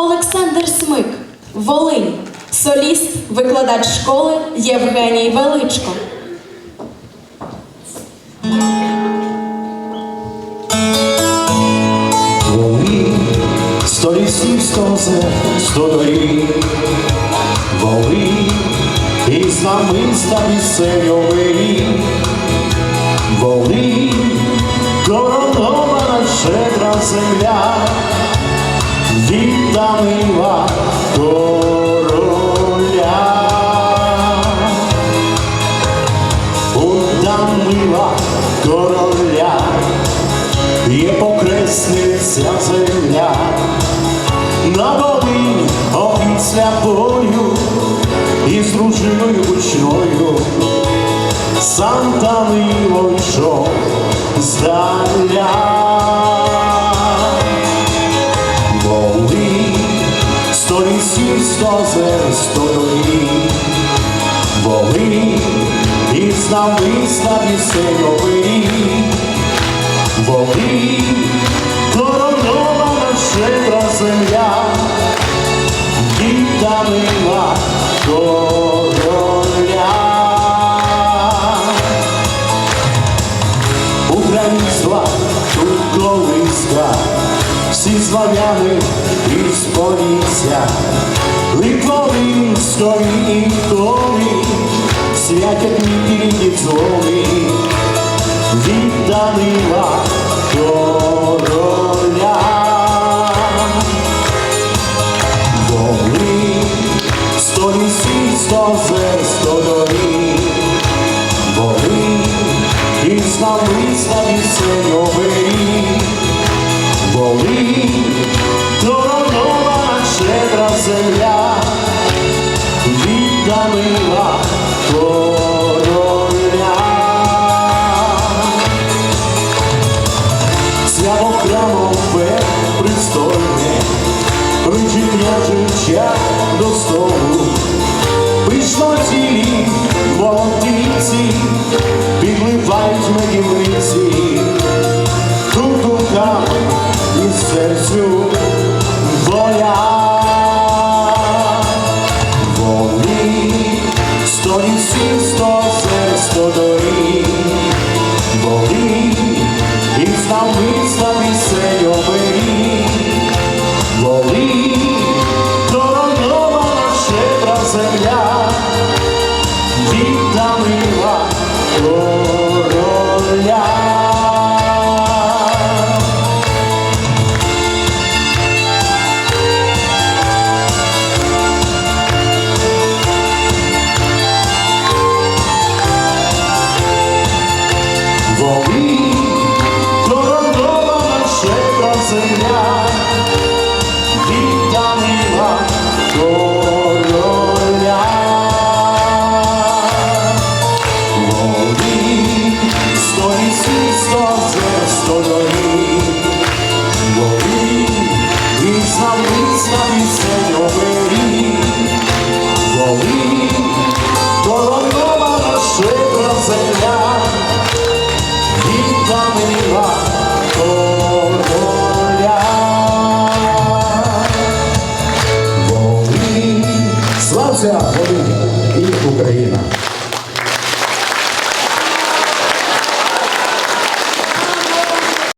Олександр Смик, Волинь, соліст, викладач школи Євгеній Величко. Волинь, сто лісів, сто озер, сто доріг. Волинь, і знамиста пісеньовий. Волинь, коронована щедра земля, відданила короля. Удамила короля, є покресниця земля, на Волині опісля бою і з дружиною гучною сам Данило йшов здаля. Лісів, сто озер, сто доріг, Волинь, і знамисна пісеньовий, Волинь, коронована щедра земля, відданила короля. Українства тут колиска, всі славяни із полісся, Литвовинської ікони, святять мітні дзвони, відданила короля. Волинь, сто лісів, сто озер, сто доріг, Волинь, і знамисна пісеньовий, Волинь, коронована Лежить ряжуча до столу, пишно тілі молодиці, підливають мені в лиці, тут духам і серцю воля. Вони сто лісів, сто серць, сто доріг, вони і став міста. Волі, то родова ще працює.